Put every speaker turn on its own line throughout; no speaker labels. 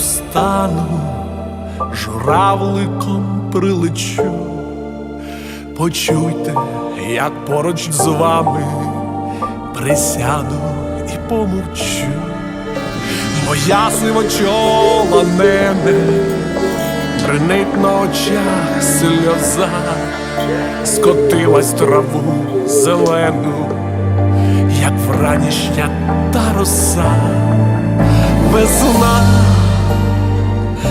стану, журавликом прилечу. Почуйте, як поруч з вами присяду і помовчу. Моя сивочола нене, бринить на очах сльоза, скотилась траву зелену, як вранішня та роса, весна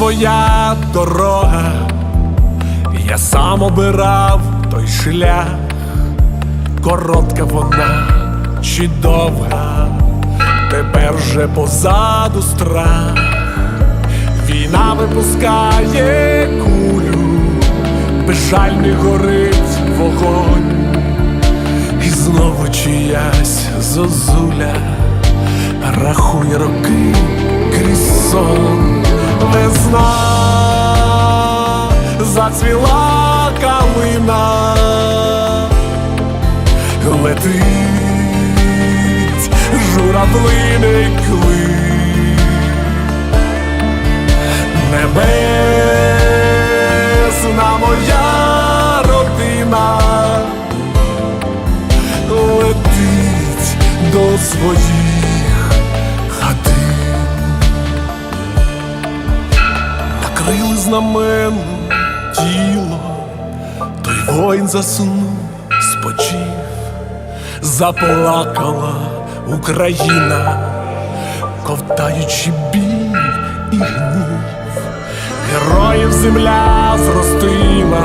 Своя дорога, я сам обирав той шлях, коротка вона чи довга, тепер вже позаду страх. Війна випускає кулю, безжальний горить вогонь, і знову чиясь зозуля рахує роки крізь сон. Весна зацвіла калина, летить журавлиний клин. Небесна моя родина летить до своїх накрили знамену тіло, той воїн заснув, спочив, заплакала Україна, ковтаючи біль і гнів. Героїв земля зростила,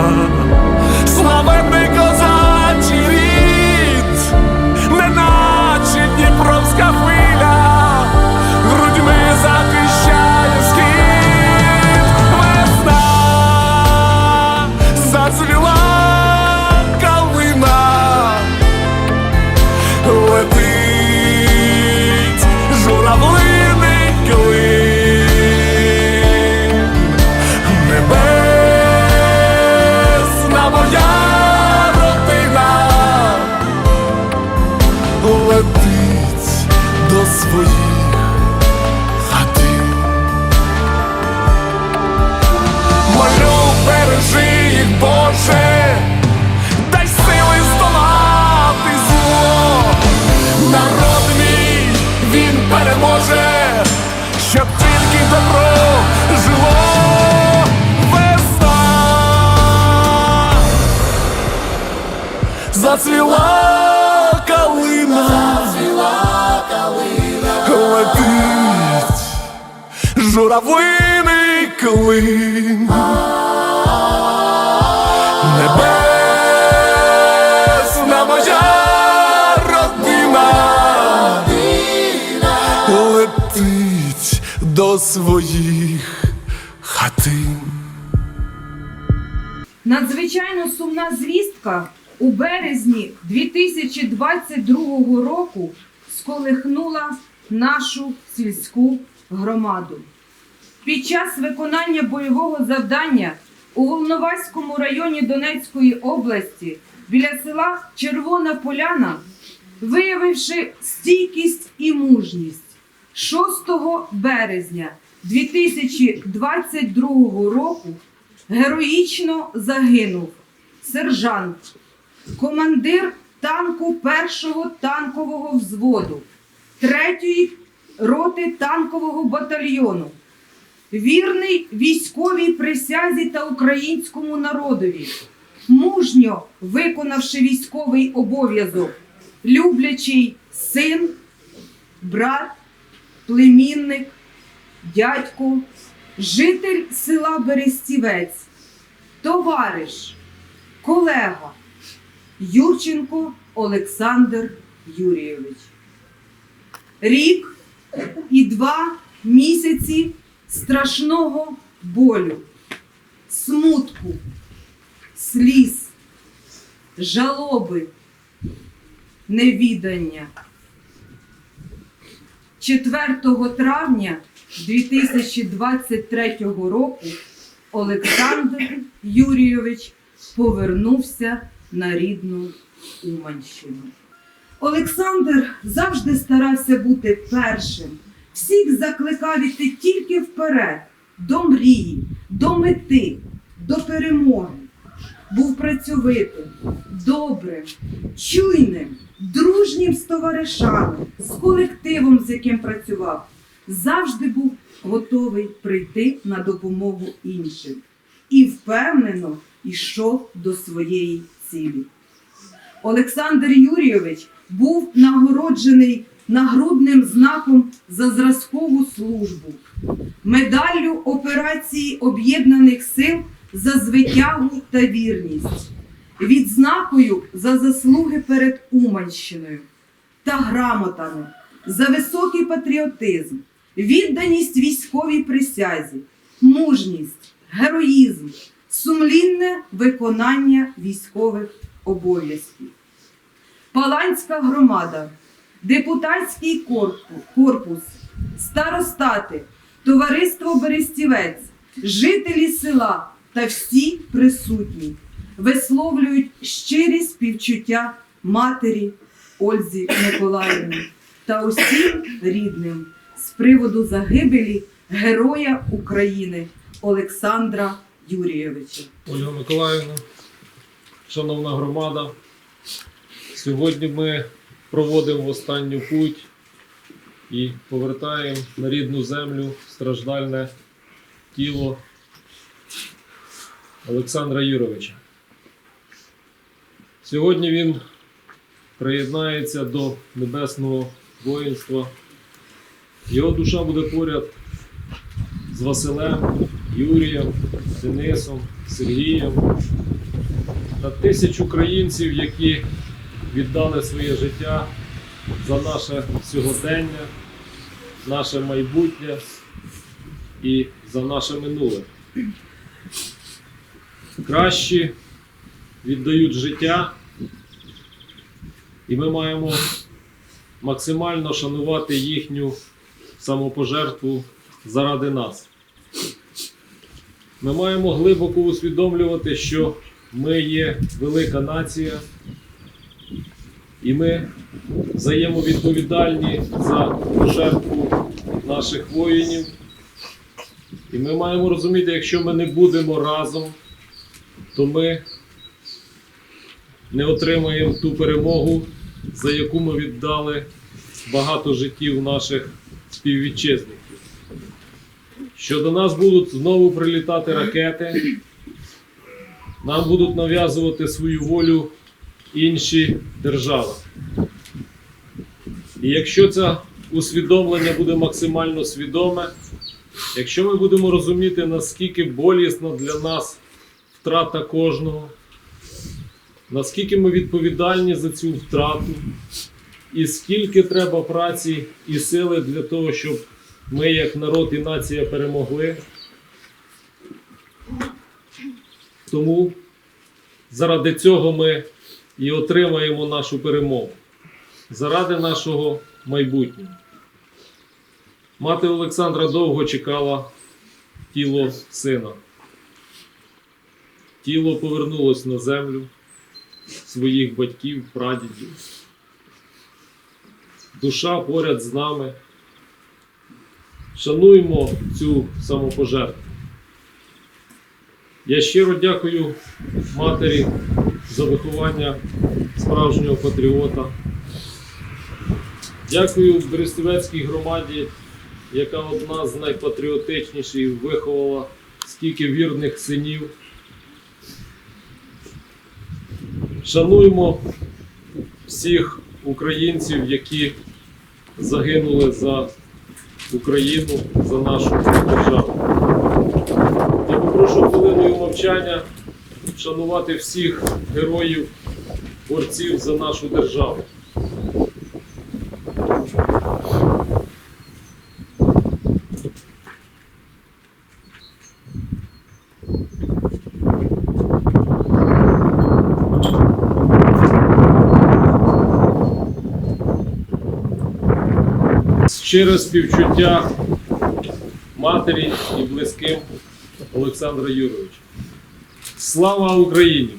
переможе, щоб тільки добро жило. Весна зацвіла калина, летить журавлиний клин. Небесна до своїх хатин.
Надзвичайно сумна звістка у березні 2022 року сколихнула нашу сільську громаду. Під час виконання бойового завдання у Волноваському районі Донецької області біля села Червона Поляна, виявивши стійкість і мужність, 6 березня 2022 року героїчно загинув сержант, командир танку першого танкового взводу, третьої роти танкового батальйону, вірний військовій присязі та українському народові, мужньо виконавши військовий обов'язок, люблячий син, брат, племінник, дядько, житель села Берестівець, товариш, колега Юрченко Олександр Юрійович. Рік і два місяці страшного болю, смутку, сліз, жалоби, невідання. 4 травня 2023 року Олександр Юрійович повернувся на рідну Уманщину. Олександр завжди старався бути першим, всіх закликав іти тільки вперед, до мрії, до мети, до перемоги. Був працьовитим, добрим, чуйним, дружнім з товаришами, з колективом, з яким працював. Завжди був готовий прийти на допомогу іншим і впевнено йшов до своєї цілі. Олександр Юрійович був нагороджений нагрудним знаком за зразкову службу, медаллю операції Об'єднаних сил за звитягу та вірність, відзнакою за заслуги перед Уманщиною та грамотами за високий патріотизм, відданість військовій присязі, мужність, героїзм, сумлінне виконання військових обов'язків. Паланська громада, депутатський корпус, корпус, старостати, товариство Берестівець, жителі села та всі присутні висловлюють щирі співчуття матері Ользі Миколаївні та усім рідним з приводу загибелі Героя України Олександра Юрійовича.
Ольга Миколаївна, шановна громада, сьогодні ми проводимо останню путь і повертаємо на рідну землю страждальне тіло Олександра Юровича. Сьогодні він приєднається до небесного воїнства. Його душа буде поряд з Василем, Юрієм, Денисом, Сергієм та тисяч українців, які віддали своє життя за наше сьогодення, наше майбутнє і за наше минуле. Кращі віддають життя, і ми маємо максимально шанувати їхню самопожертву заради нас. Ми маємо глибоко усвідомлювати, що ми є велика нація, і ми взаємовідповідальні за жертву наших воїнів. І ми маємо розуміти, якщо ми не будемо разом, то ми не отримаємо ту перемогу, за яку ми віддали багато життів наших співвітчизників що до нас будуть знову прилітати ракети, нам будуть нав'язувати свою волю інші держави. І якщо це усвідомлення буде максимально свідоме, якщо ми будемо розуміти, наскільки болісно для нас втрата кожного, наскільки ми відповідальні за цю втрату, і скільки треба праці і сили для того, щоб ми, як народ і нація, перемогли. Тому заради цього ми і отримаємо нашу перемогу. Заради нашого майбутнього. Мати Олександра довго чекала тіло сина. Тіло повернулось на землю своїх батьків, прадідів. Душа поряд з нами. Шануємо цю самопожертву. Я щиро дякую матері за виховання справжнього патріота. Дякую Берестівецькій громаді, яка одна з найпатріотичніших виховала стільки вірних синів. Шануємо всіх українців, які загинули за Україну, за нашу державу. Я попрошу хвилиною мовчання вшанувати всіх героїв, борців за нашу державу. Щире співчуття матері і близьким Олександра Юровича. Слава Україні!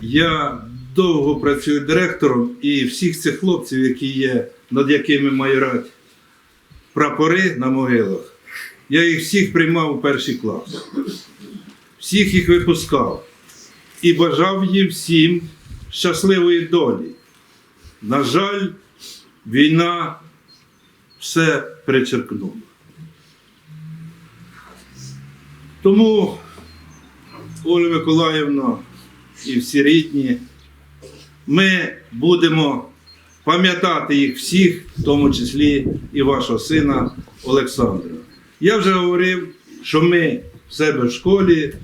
Я довго працюю директором і всіх цих хлопців, які є, над якими майорать прапори на могилах, я їх всіх приймав у перший клас. Всіх їх випускав і бажав їм всім щасливої долі. На жаль, війна все перечеркнула. Тому, Оля Миколаївна, і всі рідні, ми будемо пам'ятати їх всіх, в тому числі і вашого сина Олександра. Я вже говорив, що ми в себе в школі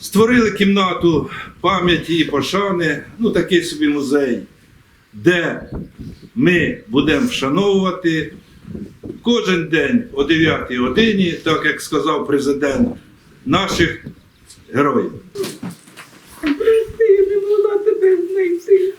створили кімнату пам'яті і пошани, ну такий собі музей, де ми будемо вшановувати кожен день о 9 годині, так як сказав президент, наших героїв.
Прости, не могла тебе знайти.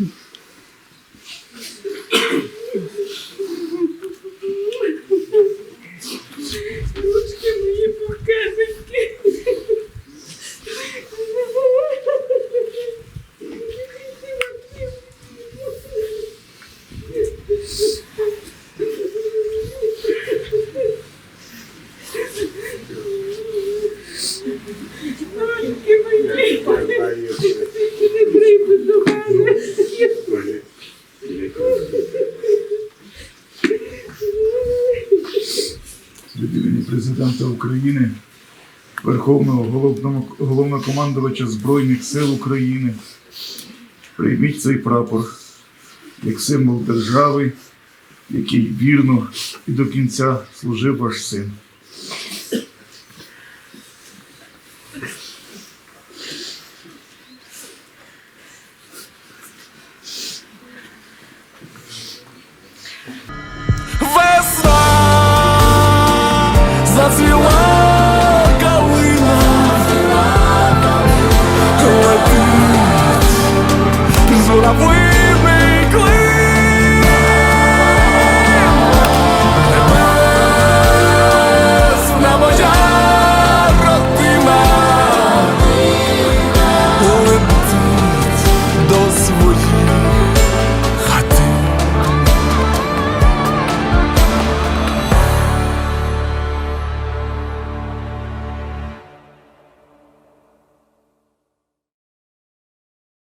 Mm-hmm. України, Верховного головнокомандувача Збройних сил України. Прийміть цей прапор як символ держави, який вірно і до кінця служив ваш син.